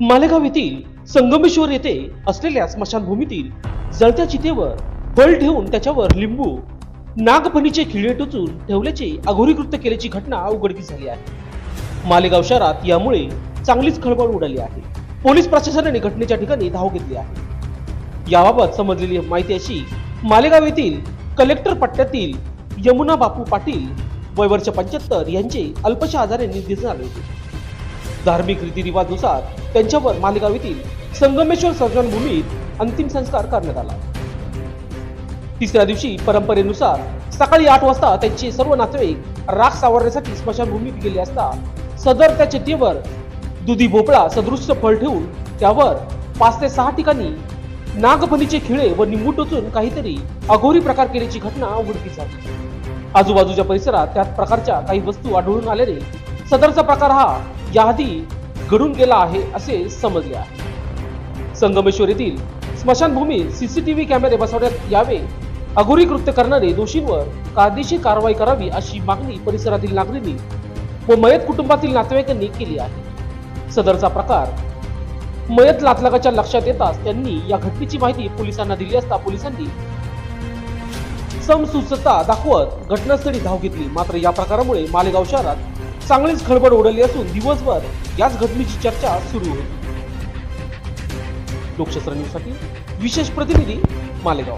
मालेगाव येथील संगमेश्वर येथे असलेल्या स्मशानभूमीतील जळत्या चितेवर बळ ठेवून त्याच्यावर लिंबू नागफणीचे खिळे टोचून ठेवल्याचे अघोरी कृत्य केल्याची घटना उघडकीस झाली आहे. मालेगाव शहरात यामुळे चांगलीच खळबळ उडाली आहे. पोलीस प्रशासनाने घटनेच्या ठिकाणी धाव घेतली आहे. याबाबत समजलेली माहिती अशी मालेगाव येथील कलेक्टर पट्ट्यातील यमुना बापू पाटील वय वर्ष पंच्याहत्तर यांचे अल्पशा आजाराने निधन झाले होते. धार्मिक रीतिरिवाजनुसार त्यांच्यावर मालेगाव येथील संगमेश्वर सर्जनभूमीत अंतिम संस्कार करण्यात आला. तिसऱ्या दिवशी परंपरेनुसार सकाळी आठ वाजता त्यांचे सर्व नातेवाईक राख सावरण्यासाठी स्मशानभूमीत गेले असता सदर त्या चितेवर दुधी भोपळा सदृश्य फळ ठेवून त्यावर पाच ते सहा ठिकाणी नागफणीचे खिळे व निंबू टोचून काहीतरी अघोरी प्रकार केल्याची घटना उघडकीस झाली आजूबाजूच्या परिसरात त्याच प्रकारच्या काही वस्तू आढळून आल्याने सदरचा प्रकार हा याआधी घडून गेला आहे असे समजले आहे. संगमेश्वर येथील स्मशानभूमीत सीसीटीव्ही कॅमेरे बसवण्यात यावे अघोरी कृत्य करणारे दोषींवर कायदेशीर कारवाई करावी अशी मागणी परिसरातील नागरिकांनी व मयत कुटुंबातील नातेवाईकांनी केली आहे. सदरचा प्रकार मयत लातलागाच्या लक्षात येताच त्यांनी या घटनेची माहिती पोलिसांना दिली असता पोलिसांनी समसुसता दाखवत घटनास्थळी धाव घेतली. मात्र या प्रकारामुळे मालेगाव शहरात चांगलीच खळबळ उडाली असून दिवसभर याच घटनेची चर्चा सुरू होती. लोकशास्त्र न्यूजसाठी विशेष प्रतिनिधी मालेगाव.